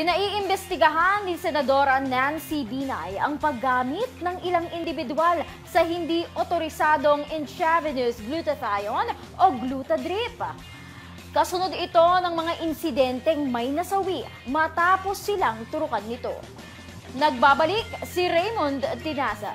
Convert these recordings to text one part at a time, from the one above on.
Pinaiimbestigahan ni Senadora Nancy Binay ang paggamit ng ilang individual sa hindi otorisadong intravenous glutathione o glutadrip. Kasunod ito ng mga insidenteng may nasawi matapos silang turukan nito. Nagbabalik si Raymond Tinasa.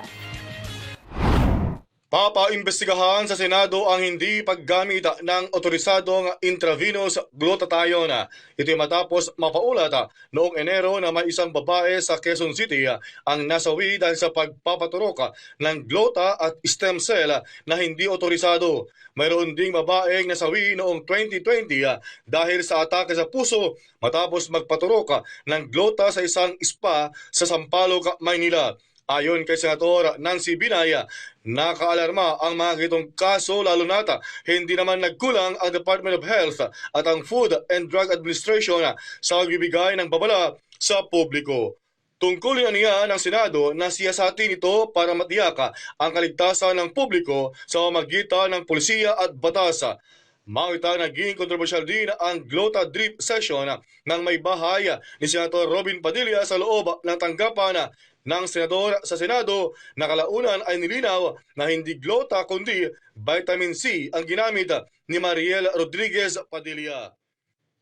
Papaimbestigahan sa Senado ang hindi paggamit ng otorisadong intravenous glutathione. Ito'y matapos mapaulat noong Enero na may isang babae sa Quezon City ang nasawi dahil sa pagpapaturok ng glota at stem cell na hindi otorisado. Mayroon ding babaeng nasawi noong 2020 dahil sa atake sa puso matapos magpaturok ng glota sa isang spa sa Sampaloc, Maynila. Ayon kay Senator Nancy Binaya, nakaalarma ang mga gitong kaso lalo nata hindi naman nagkulang ang Department of Health at ang Food and Drug Administration sa pagbibigay ng babala sa publiko. Tungkulin niya ng Senado na siyasatin ito para matiyaka ang kaligtasan ng publiko sa pamagitan ng polisiya at batasa. Makita naging kontrobersyal din ang Glota Drip Session ng may bahay ni Senator Robin Padilla sa loob ng tanggapan ng senador sa Senado na kalaunan ay nilinaw na hindi glota kundi vitamin C ang ginamit ni Mariel Rodriguez Padilla.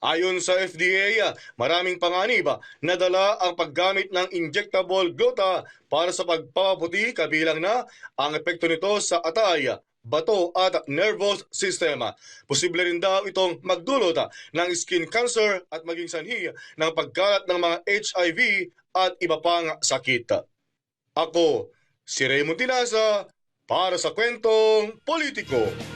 Ayon sa FDA, maraming panganib na dala ang paggamit ng injectable glota para sa pagpapaputi kabilang na ang epekto nito sa atay, bato at nervous system. Posible rin daw itong magdulot ng skin cancer at maging sanhi ng pagkalat ng mga HIV at iba pang sakit. Ako, si Raymond Tinasa, para sa kwentong politiko.